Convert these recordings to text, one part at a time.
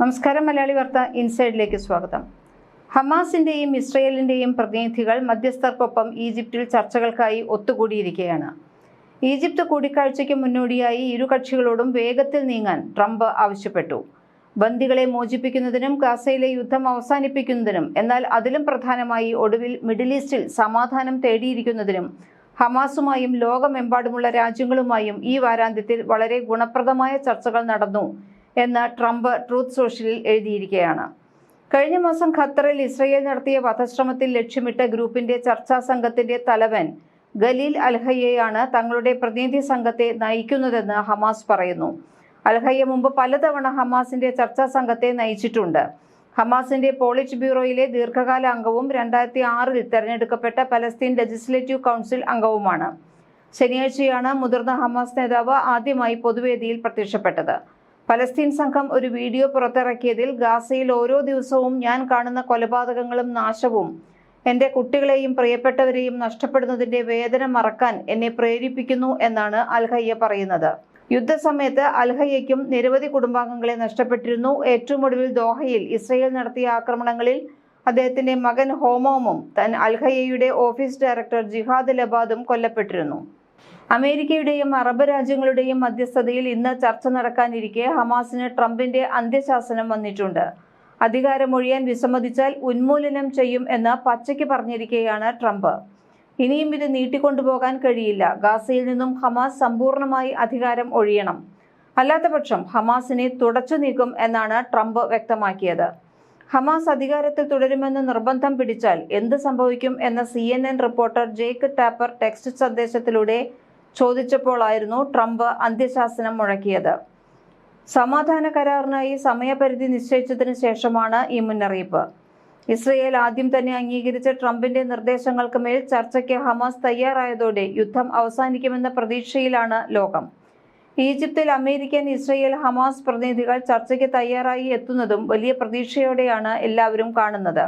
നമസ്കാരം മലയാളി വാർത്ത ഇൻസൈഡിലേക്ക് സ്വാഗതം. ഹമാസിന്റെയും ഇസ്രയേലിന്റെയും പ്രതിനിധികൾ മധ്യസ്ഥർക്കൊപ്പം ഈജിപ്തിൽ ചർച്ചകൾക്കായി ഒത്തുകൂടിയിരിക്കുകയാണ്. ഈജിപ്ത് കൂടിക്കാഴ്ചയ്ക്ക് മുന്നോടിയായി ഇരു കക്ഷികളോടും വേഗത്തിൽ നീങ്ങാൻ ട്രംപ് ആവശ്യപ്പെട്ടു. ബന്ദികളെ മോചിപ്പിക്കുന്നതിനും ഗാസയിലെ യുദ്ധം അവസാനിപ്പിക്കുന്നതിനും എന്നാൽ അതിലും പ്രധാനമായി ഒടുവിൽ മിഡിൽ ഈസ്റ്റിൽ സമാധാനം തേടിയിരിക്കുന്നതിനും ഹമാസുമായും ലോകമെമ്പാടുമുള്ള രാജ്യങ്ങളുമായും ഈ വാരാന്ത്യത്തിൽ വളരെ ഗുണപ്രദമായ ചർച്ചകൾ നടന്നു എന്ന് ട്രംപ് ട്രൂത്ത് സോഷ്യലിൽ എഴുതിയിരിക്കുകയാണ്. കഴിഞ്ഞ മാസം ഖത്തറിൽ ഇസ്രയേൽ നടത്തിയ വധശ്രമത്തിൽ ലക്ഷ്യമിട്ട ഗ്രൂപ്പിന്റെ ചർച്ചാ സംഘത്തിന്റെ തലവൻ ഗലീൽ അൽഹയ്യയാണ് തങ്ങളുടെ പ്രതിനിധി സംഘത്തെ നയിക്കുന്നതെന്ന് ഹമാസ് പറയുന്നു. അൽഹയ്യ മുമ്പ് പലതവണ ഹമാസിന്റെ ചർച്ചാ സംഘത്തെ നയിച്ചിട്ടുണ്ട്. ഹമാസിന്റെ പോളിറ്റ് ബ്യൂറോയിലെ ദീർഘകാല അംഗവും രണ്ടായിരത്തി ആറിൽ തെരഞ്ഞെടുക്കപ്പെട്ട പലസ്തീൻ ലെജിസ്ലേറ്റീവ് കൗൺസിൽ അംഗവുമാണ്. ശനിയാഴ്ചയാണ് മുതിർന്ന ഹമാസ് നേതാവ് ആദ്യമായി പൊതുവേദിയിൽ പ്രത്യക്ഷപ്പെട്ടത്. പലസ്തീൻ സംഘം ഒരു വീഡിയോ പുറത്തിറക്കിയതിൽ ഗാസയിൽ ഓരോ ദിവസവും ഞാൻ കാണുന്ന കൊലപാതകങ്ങളും നാശവും. എന്റെ കുട്ടികളെയും പ്രിയപ്പെട്ടവരെയും നഷ്ടപ്പെടുന്നതിന്റെ വേദന മറക്കാൻ എന്നെ പ്രേരിപ്പിക്കുന്നു എന്നാണ് അൽഹയ്യ പറയുന്നത്. യുദ്ധസമയത്ത് അൽഹയ്യയ്ക്കും നിരവധി കുടുംബാംഗങ്ങളെ നഷ്ടപ്പെട്ടിരുന്നു. ഏറ്റവും ഒടുവിൽ ദോഹയിൽ ഇസ്രയേൽ നടത്തിയ ആക്രമണങ്ങളിൽ അദ്ദേഹത്തിന്റെ മകൻ ഹോമോമും തൻ അൽഹയ്യയുടെ ഓഫീസ് ഡയറക്ടർ ജിഹാദ് ലബാദും കൊല്ലപ്പെട്ടിരുന്നു. അമേരിക്കയുടെയും അറബ് രാജ്യങ്ങളുടെയും മധ്യസ്ഥതയിൽ ഇന്ന് ചർച്ച നടക്കാനിരിക്കെ ഹമാസിന് ട്രംപിന്റെ അന്ത്യശാസനം വന്നിട്ടുണ്ട്. അധികാരമൊഴിയാൻ വിസമ്മതിച്ചാൽ ഉന്മൂലനം ചെയ്യും എന്ന് പച്ചയ്ക്ക് പറഞ്ഞിരിക്കെയാണ് ട്രംപ്. ഇനിയും ഇത് നീട്ടിക്കൊണ്ടുപോകാൻ കഴിയില്ല. ഗാസയിൽ നിന്നും ഹമാസ് സമ്പൂർണമായി അധികാരം ഒഴിയണം. അല്ലാത്തപക്ഷം ഹമാസിനെ തുടച്ചു നീക്കും എന്നാണ് ട്രംപ് വ്യക്തമാക്കിയത്. ഹമാസ് അധികാരത്തിൽ തുടരുമെന്ന് നിർബന്ധം പിടിച്ചാൽ എന്ത് സംഭവിക്കും എന്ന C reporter Jake Tapper text സന്ദേശത്തിലൂടെ ചോദിച്ചപ്പോഴായിരുന്നു ട്രംപ് അന്ത്യശാസനം മുഴക്കിയത്. സമാധാന കരാറിനായി സമയപരിധി നിശ്ചയിച്ചതിന് ശേഷമാണ് ഈ മുന്നറിയിപ്പ്. ഇസ്രയേൽ ആദ്യം തന്നെ അംഗീകരിച്ച ട്രംപിന്റെ നിർദ്ദേശങ്ങൾക്ക് മേൽ ചർച്ചയ്ക്ക് ഹമാസ് തയ്യാറായതോടെ യുദ്ധം അവസാനിക്കുമെന്ന പ്രതീക്ഷയിലാണ് ലോകം. ഈജിപ്തിൽ അമേരിക്കൻ ഇസ്രയേൽ ഹമാസ് പ്രതിനിധികൾ ചർച്ചയ്ക്ക് തയ്യാറായി എത്തുന്നതും വലിയ പ്രതീക്ഷയോടെയാണ് എല്ലാവരും കാണുന്നത്.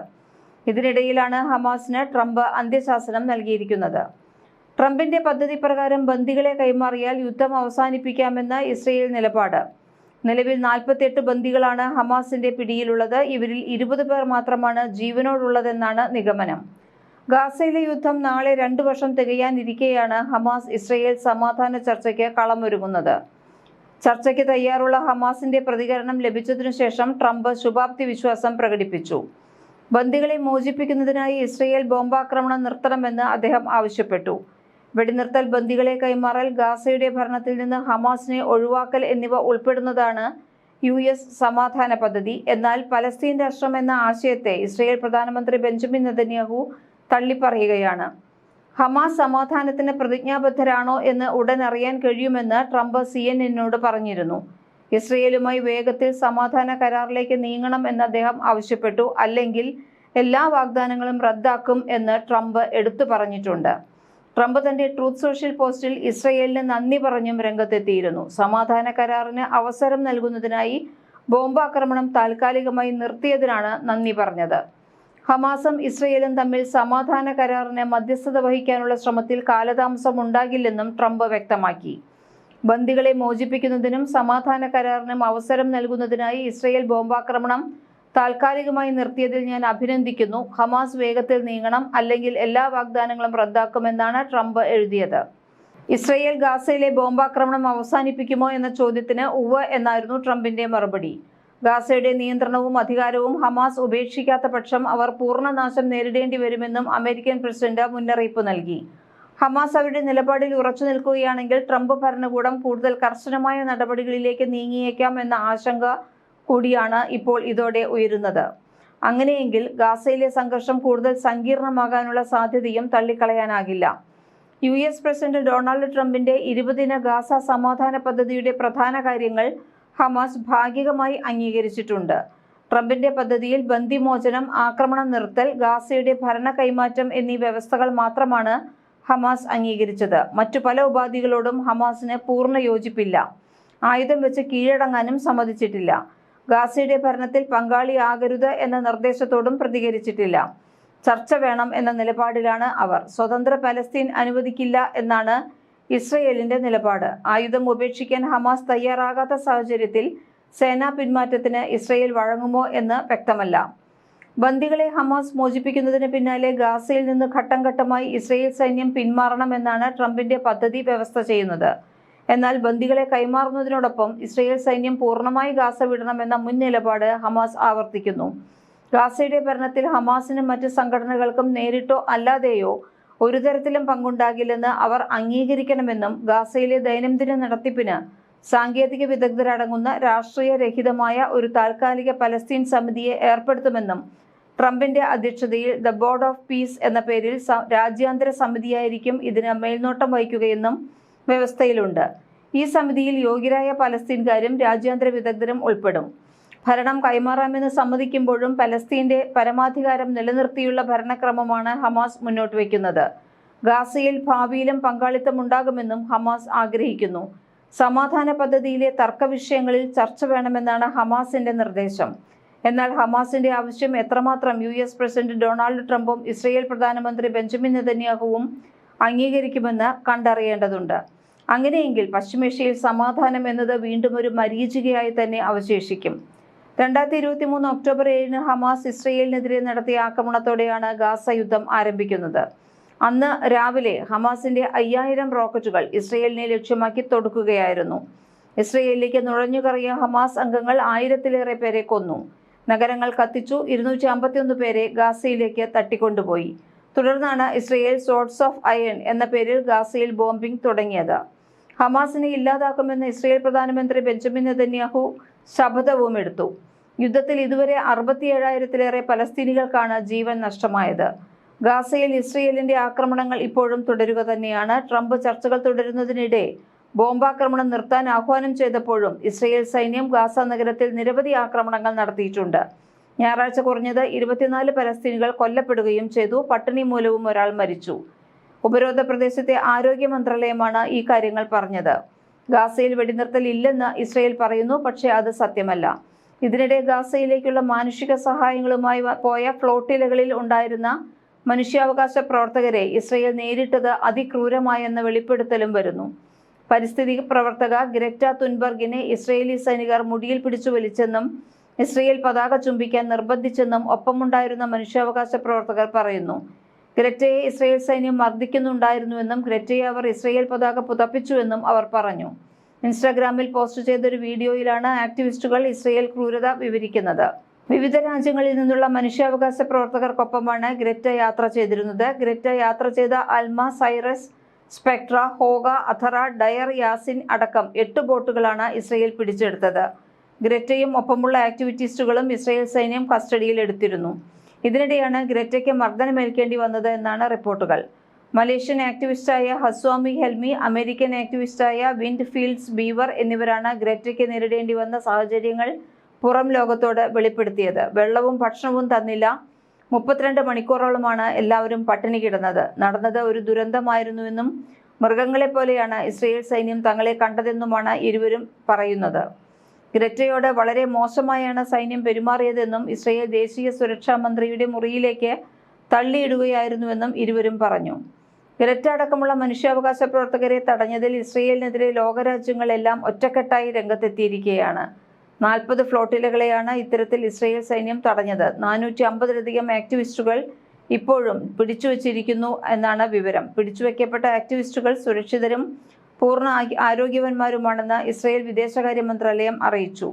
ഇതിനിടയിലാണ് ഹമാസിന് ട്രംപ് അന്ത്യശാസനം നൽകിയിരിക്കുന്നത്. ട്രംപിന്റെ പദ്ധതി പ്രകാരം ബന്ദികളെ കൈമാറിയാൽ യുദ്ധം അവസാനിപ്പിക്കാമെന്ന ഇസ്രയേൽ നിലപാട്. നിലവിൽ നാൽപ്പത്തിയെട്ട് ബന്ദികളാണ് ഹമാസിന്റെ പിടിയിലുള്ളത്. ഇവരിൽ ഇരുപത് പേർ മാത്രമാണ് ജീവനോടുള്ളതെന്നാണ് നിഗമനം. ഗാസയിലെ യുദ്ധം നാളെ രണ്ടു വർഷം തികയാനിരിക്കെയാണ് ഹമാസ് ഇസ്രയേൽ സമാധാന ചർച്ചയ്ക്ക് കളമൊരുങ്ങുന്നത്. ചർച്ചയ്ക്ക് തയ്യാറുള്ള ഹമാസിന്റെ പ്രതികരണം ലഭിച്ചതിനു ശേഷം ട്രംപ് ശുഭാപ്തി വിശ്വാസം പ്രകടിപ്പിച്ചു. ബന്ദികളെ മോചിപ്പിക്കുന്നതിനായി ഇസ്രയേൽ ബോംബാക്രമണം നിർത്തണമെന്ന് അദ്ദേഹം ആവശ്യപ്പെട്ടു. വെടിനിർത്തൽ ബന്ദികളെ കൈമാറൽ ഗാസയുടെ ഭരണത്തിൽ നിന്ന് ഹമാസിനെ ഒഴിവാക്കൽ എന്നിവ ഉൾപ്പെടുന്നതാണ് യു എസ് സമാധാന പദ്ധതി. എന്നാൽ പലസ്തീൻ രാഷ്ട്രം എന്ന ആശയത്തെ ഇസ്രയേൽ പ്രധാനമന്ത്രി ബെഞ്ചമിൻ നെതന്യാഹു തള്ളിപ്പറയുകയാണ്. ഹമാസ് സമാധാനത്തിന് പ്രതിജ്ഞാബദ്ധരാണോ എന്ന് ഉടൻ അറിയാൻ കഴിയുമെന്ന് ട്രംപ് സി എൻ എന്നോട് പറഞ്ഞിരുന്നു. ഇസ്രയേലുമായി വേഗത്തിൽ സമാധാന കരാറിലേക്ക് നീങ്ങണം എന്ന് അദ്ദേഹം ആവശ്യപ്പെട്ടു. അല്ലെങ്കിൽ എല്ലാ വാഗ്ദാനങ്ങളും റദ്ദാക്കും എന്ന് ട്രംപ് എടുത്തു പറഞ്ഞിട്ടുണ്ട്. ട്രംപ് തന്റെ ട്രൂത്ത് സോഷ്യൽ പോസ്റ്റിൽ ഇസ്രയേലിന് നന്ദി പറഞ്ഞും രംഗത്തെത്തിയിരുന്നു. സമാധാന കരാറിന് അവസരം നൽകുന്നതിനായി ബോംബാക്രമണം താൽക്കാലികമായി നിർത്തിയതിനാണ് നന്ദി പറഞ്ഞത്. ഹമാസും ഇസ്രയേലും തമ്മിൽ സമാധാന കരാറിന് മധ്യസ്ഥത വഹിക്കാനുള്ള ശ്രമത്തിൽ കാലതാമസം ഉണ്ടാകില്ലെന്നും ട്രംപ് വ്യക്തമാക്കി. ബന്ദികളെ മോചിപ്പിക്കുന്നതിനും സമാധാന കരാറിനും അവസരം നൽകുന്നതിനായി ഇസ്രയേൽ ബോംബാക്രമണം താൽക്കാലികമായി നിർത്തിയതിൽ ഞാൻ അഭിനന്ദിക്കുന്നു. ഹമാസ് വേഗത്തിൽ നീങ്ങണം അല്ലെങ്കിൽ എല്ലാ വാഗ്ദാനങ്ങളും റദ്ദാക്കുമെന്നാണ് ട്രംപ് എഴുതിയത്. ഇസ്രയേൽ ഗാസയിലെ ബോംബാക്രമണം അവസാനിപ്പിക്കുമോ എന്ന ചോദ്യത്തിന് ഉവ് എന്നായിരുന്നു ട്രംപിന്റെ മറുപടി. ഗാസയുടെ നിയന്ത്രണവും അധികാരവും ഹമാസ് ഉപേക്ഷിക്കാത്ത പക്ഷം അവർ പൂർണനാശം നേരിടേണ്ടി വരുമെന്നും അമേരിക്കൻ പ്രസിഡന്റ് മുന്നറിയിപ്പ് നൽകി. ഹമാസ് അവരുടെ നിലപാടിൽ ഉറച്ചു നിൽക്കുകയാണെങ്കിൽ ട്രംപ് ഭരണകൂടം കൂടുതൽ കർശനമായ നടപടികളിലേക്ക് നീങ്ങിയേക്കാം എന്ന ആശങ്ക കൂടിയാണ് ഇപ്പോൾ ഇതോടെ ഉയരുന്നത്. അങ്ങനെയെങ്കിൽ ഗാസയിലെ സംഘർഷം കൂടുതൽ സങ്കീർണമാകാനുള്ള സാധ്യതയും തള്ളിക്കളയാനാകില്ല. യു എസ് പ്രസിഡന്റ് ഡൊണാൾഡ് ട്രംപിന്റെ ഇരുപതിന ഗാസ സമാധാന പദ്ധതിയുടെ പ്രധാന കാര്യങ്ങൾ ഹമാസ് ഭാഗികമായി അംഗീകരിച്ചിട്ടുണ്ട്. ട്രംപിന്റെ പദ്ധതിയിൽ ബന്ദിമോചനം ആക്രമണം നിർത്തൽ ഗാസയുടെ ഭരണ കൈമാറ്റം എന്നീ വ്യവസ്ഥകൾ മാത്രമാണ് ഹമാസ് അംഗീകരിച്ചത്. മറ്റു പല ഉപാധികളോടും ഹമാസിന് പൂർണ യോജിപ്പില്ല. ആയുധം വെച്ച് കീഴടങ്ങാനും സമ്മതിച്ചിട്ടില്ല. ഗാസയുടെ ഭരണത്തിൽ പങ്കാളിയാകരുത് എന്ന നിർദ്ദേശത്തോടും പ്രതികരിച്ചിട്ടില്ല. ചർച്ച വേണം എന്ന നിലപാടിലാണ് അവർ. സ്വതന്ത്ര പലസ്തീൻ അനുവദിക്കില്ല എന്നാണ് ഇസ്രയേലിന്റെ നിലപാട്. ആയുധം ഉപേക്ഷിക്കാൻ ഹമാസ് തയ്യാറാകാത്ത സാഹചര്യത്തിൽ സേനാ പിന്മാറ്റത്തിന് ഇസ്രയേൽ വഴങ്ങുമോ എന്ന് വ്യക്തമല്ല. ബന്ദികളെ ഹമാസ് മോചിപ്പിക്കുന്നതിന് പിന്നാലെ ഗാസയിൽ നിന്ന് ഘട്ടം ഘട്ടമായി ഇസ്രയേൽ സൈന്യം പിന്മാറണമെന്നാണ് ട്രംപിന്റെ പദ്ധതി വ്യവസ്ഥ ചെയ്യുന്നത്. എന്നാൽ ബന്ദികളെ കൈമാറുന്നതിനോടൊപ്പം ഇസ്രയേൽ സൈന്യം പൂർണമായി ഗാസ വിടണമെന്ന മുൻ നിലപാട് ഹമാസ് ആവർത്തിക്കുന്നു. ഗാസയുടെ ഭരണത്തിൽ ഹമാസിനും മറ്റ് സംഘടനകൾക്കും നേരിട്ടോ അല്ലാതെയോ ഒരു തരത്തിലും പങ്കുണ്ടാകില്ലെന്ന് അവർ അംഗീകരിക്കണമെന്നും ഗാസയിലെ ദൈനംദിന നടത്തിപ്പിന് സാങ്കേതിക വിദഗ്ധരടങ്ങുന്ന രാഷ്ട്രീയ രഹിതമായ ഒരു താൽക്കാലിക പലസ്തീൻ സമിതിയെ ഏർപ്പെടുത്തുമെന്നും ട്രംപിന്റെ അധ്യക്ഷതയിൽ ദ ബോർഡ് ഓഫ് പീസ് എന്ന പേരിൽ രാജ്യാന്തര സമിതിയായിരിക്കും ഇതിന് മേൽനോട്ടം വഹിക്കുകയെന്നും വ്യവസ്ഥയിലുണ്ട്. ഈ സമിതിയിൽ യോഗ്യരായ പലസ്തീൻകാരും രാജ്യാന്തര വിദഗ്ധരും ഉൾപ്പെടും. ഭരണം കൈമാറാമെന്ന് സമ്മതിക്കുമ്പോഴും പലസ്തീന്റെ പരമാധികാരം നിലനിർത്തിയുള്ള ഭരണക്രമമാണ് ഹമാസ് മുന്നോട്ട് വയ്ക്കുന്നത്. ഗാസയിൽ ഭാവിയിലും പങ്കാളിത്തമുണ്ടാകുമെന്നും ഹമാസ് ആഗ്രഹിക്കുന്നു. സമാധാന പദ്ധതിയിലെ തർക്ക വിഷയങ്ങളിൽ ചർച്ച വേണമെന്നാണ് ഹമാസിന്റെ നിർദ്ദേശം. എന്നാൽ ഹമാസിന്റെ ആവശ്യം എത്രമാത്രം യു എസ് പ്രസിഡന്റ് ഡൊണാൾഡ് ട്രംപും ഇസ്രയേൽ പ്രധാനമന്ത്രി ബെഞ്ചമിൻ നെതന്യാഹുവും അംഗീകരിക്കുമെന്ന് കണ്ടറിയേണ്ടതുണ്ട്. അങ്ങനെയെങ്കിൽ പശ്ചിമേഷ്യയിൽ സമാധാനം എന്നത് വീണ്ടും ഒരു മരീചികയായി തന്നെ അവശേഷിക്കും. രണ്ടായിരത്തി ഇരുപത്തി മൂന്ന് ഒക്ടോബർ ഏഴിന് ഹമാസ് ഇസ്രയേലിനെതിരെ നടത്തിയ ആക്രമണത്തോടെയാണ് ഗാസ യുദ്ധം ആരംഭിക്കുന്നത്. അന്ന് രാവിലെ ഹമാസിന്റെ അയ്യായിരം റോക്കറ്റുകൾ ഇസ്രയേലിനെ ലക്ഷ്യമാക്കി തൊടുക്കുകയായിരുന്നു. ഇസ്രയേലിലേക്ക് നുഴഞ്ഞുകറിയ ഹമാസ് അംഗങ്ങൾ ആയിരത്തിലേറെ പേരെ കൊന്നു. നഗരങ്ങൾ കത്തിച്ചു ഇരുന്നൂറ്റി അമ്പത്തിയൊന്ന് പേരെ ഗാസയിലേക്ക് തട്ടിക്കൊണ്ടുപോയി. തുടർന്നാണ് ഇസ്രയേൽ സോർട്സ് ഓഫ് അയൺ എന്ന പേരിൽ ഗാസയിൽ ബോംബിംഗ് തുടങ്ങിയത്. ഹമാസിനെ ഇല്ലാതാക്കുമെന്ന് ഇസ്രയേൽ പ്രധാനമന്ത്രി ബെഞ്ചമിൻ നെതന്യാഹു ശപഥവും എടുത്തു. യുദ്ധത്തിൽ ഇതുവരെ അറുപത്തിയേഴായിരത്തിലേറെ പലസ്തീനികൾക്കാണ് ജീവൻ നഷ്ടമായത്. ഗാസയിൽ ഇസ്രയേലിന്റെ ആക്രമണങ്ങൾ ഇപ്പോഴും തുടരുക തന്നെയാണ്. ട്രംപ് ചർച്ചകൾ തുടരുന്നതിനിടെ ബോംബാക്രമണം നിർത്താൻ ആഹ്വാനം ചെയ്തപ്പോഴും ഇസ്രയേൽ സൈന്യം ഗാസ നഗരത്തിൽ നിരവധി ആക്രമണങ്ങൾ നടത്തിയിട്ടുണ്ട്. ഞായറാഴ്ച കുറഞ്ഞത് ഇരുപത്തിനാല് പലസ്തീനികൾ കൊല്ലപ്പെടുകയും ചെയ്തു. പട്ടിണി മൂലവും ഒരാൾ മരിച്ചു. ഉപരോധ പ്രദേശത്തെ ആരോഗ്യ മന്ത്രാലയമാണ് ഈ കാര്യങ്ങൾ പറഞ്ഞത്. ഗാസയിൽ വെടിനിർത്തൽ ഇല്ലെന്ന് ഇസ്രയേൽ പറയുന്നു പക്ഷേ അത് സത്യമല്ല. ഇതിനിടെ ഗാസയിലേക്കുള്ള മാനുഷിക സഹായങ്ങളുമായി പോയ ഫ്ലോട്ടിലകളിൽ ഉണ്ടായിരുന്ന മനുഷ്യാവകാശ പ്രവർത്തകരെ ഇസ്രയേൽ നേരിട്ടത് അതിക്രൂരമായെന്ന വെളിപ്പെടുത്തലും വരുന്നു. പരിസ്ഥിതി പ്രവർത്തക ഗ്രറ്റ തുൻബർഗിനെ ഇസ്രയേലി സൈനികർ മുടിയിൽ പിടിച്ചു വലിച്ചെന്നും ഇസ്രയേൽ പതാക ചുംബിക്കാൻ നിർബന്ധിച്ചെന്നും ഒപ്പമുണ്ടായിരുന്ന മനുഷ്യാവകാശ പ്രവർത്തകർ പറയുന്നു. ഗ്രറ്റയെ ഇസ്രയേൽ സൈന്യം മർദ്ദിക്കുന്നുണ്ടായിരുന്നുവെന്നും ഗ്രറ്റയെ അവർ ഇസ്രയേൽ പതാക പുതപ്പിച്ചുവെന്നും അവർ പറഞ്ഞു. ഇൻസ്റ്റാഗ്രാമിൽ പോസ്റ്റ് ചെയ്തൊരു വീഡിയോയിലാണ് ആക്ടിവിസ്റ്റുകൾ ഇസ്രയേൽ ക്രൂരത വിവരിക്കുന്നത്. വിവിധ രാജ്യങ്ങളിൽ നിന്നുള്ള മനുഷ്യാവകാശ പ്രവർത്തകർക്കൊപ്പമാണ് ഗ്രറ്റ യാത്ര ചെയ്തിരുന്നത്. ഗ്രറ്റ യാത്ര ചെയ്ത Alma Cyrus Spectra Hoga Adara Deir Yassin അടക്കം എട്ട് ബോട്ടുകളാണ് ഇസ്രയേൽ പിടിച്ചെടുത്തത്. ഗ്രറ്റയും ഒപ്പമുള്ള ആക്ടിവിറ്റിസ്റ്റുകളും ഇസ്രയേൽ സൈന്യം കസ്റ്റഡിയിലെടുത്തിരുന്നു ഇതിനിടെയാണ് ഗ്രറ്റയ്ക്ക് മർദ്ദനമേൽക്കേണ്ടി വന്നത് എന്നാണ് റിപ്പോർട്ടുകൾ. മലേഷ്യൻ ആക്ടിവിസ്റ്റായ ഹസ്വാമി ഹെൽമി അമേരിക്കൻ ആക്ടിവിസ്റ്റായ വിൻഡ് ഫീൽഡ്സ് ബീവർ എന്നിവരാണ് ഗ്രറ്റയ്ക്ക് നേരിടേണ്ടി വന്ന സാഹചര്യങ്ങൾ പുറം ലോകത്തോട് വെളിപ്പെടുത്തിയത്. വെള്ളവും ഭക്ഷണവും തന്നില്ല. മുപ്പത്തിരണ്ട് മണിക്കൂറോളമാണ് എല്ലാവരും പട്ടിണി കിടന്നത്. നടന്നത് ഒരു ദുരന്തമായിരുന്നുവെന്നും മൃഗങ്ങളെപ്പോലെയാണ് ഇസ്രയേൽ സൈന്യം തങ്ങളെ കണ്ടതെന്നുമാണ് ഇരുവരും പറയുന്നത്. ഗ്രറ്റയോട് വളരെ മോശമായാണ് സൈന്യം പെരുമാറിയതെന്നും ഇസ്രയേൽ ദേശീയ സുരക്ഷാ മന്ത്രിയുടെ മുറിയിലേക്ക് തള്ളിയിടുകയായിരുന്നുവെന്നും ഇരുവരും പറഞ്ഞു. ഗ്രറ്റ അടക്കമുള്ള മനുഷ്യാവകാശ പ്രവർത്തകരെ തടഞ്ഞതിൽ ഇസ്രയേലിനെതിരെ ലോകരാജ്യങ്ങളെല്ലാം ഒറ്റക്കെട്ടായി രംഗത്തെത്തിയിരിക്കുകയാണ്. നാൽപ്പത് ഫ്ലോട്ടിലകളെയാണ് ഇത്തരത്തിൽ ഇസ്രയേൽ സൈന്യം തടഞ്ഞത്. നാനൂറ്റി അമ്പതിലധികം ആക്ടിവിസ്റ്റുകൾ ഇപ്പോഴും പിടിച്ചുവച്ചിരിക്കുന്നു എന്നാണ് വിവരം. പിടിച്ചുവെക്കപ്പെട്ട ആക്ടിവിസ്റ്റുകൾ സുരക്ഷിതരും പൂർണ ആരോഗ്യവാന്മാരുമാണെന്ന് ഇസ്രയേൽ വിദേശകാര്യ മന്ത്രാലയം അറിയിച്ചു.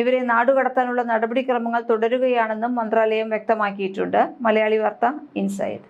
ഇവരെ നാടുകടത്താനുള്ള നടപടിക്രമങ്ങൾ തുടരുകയാണെന്നും മന്ത്രാലയം വ്യക്തമാക്കിയിട്ടുണ്ട്. മലയാളി വാർത്ത ഇൻസൈഡ്.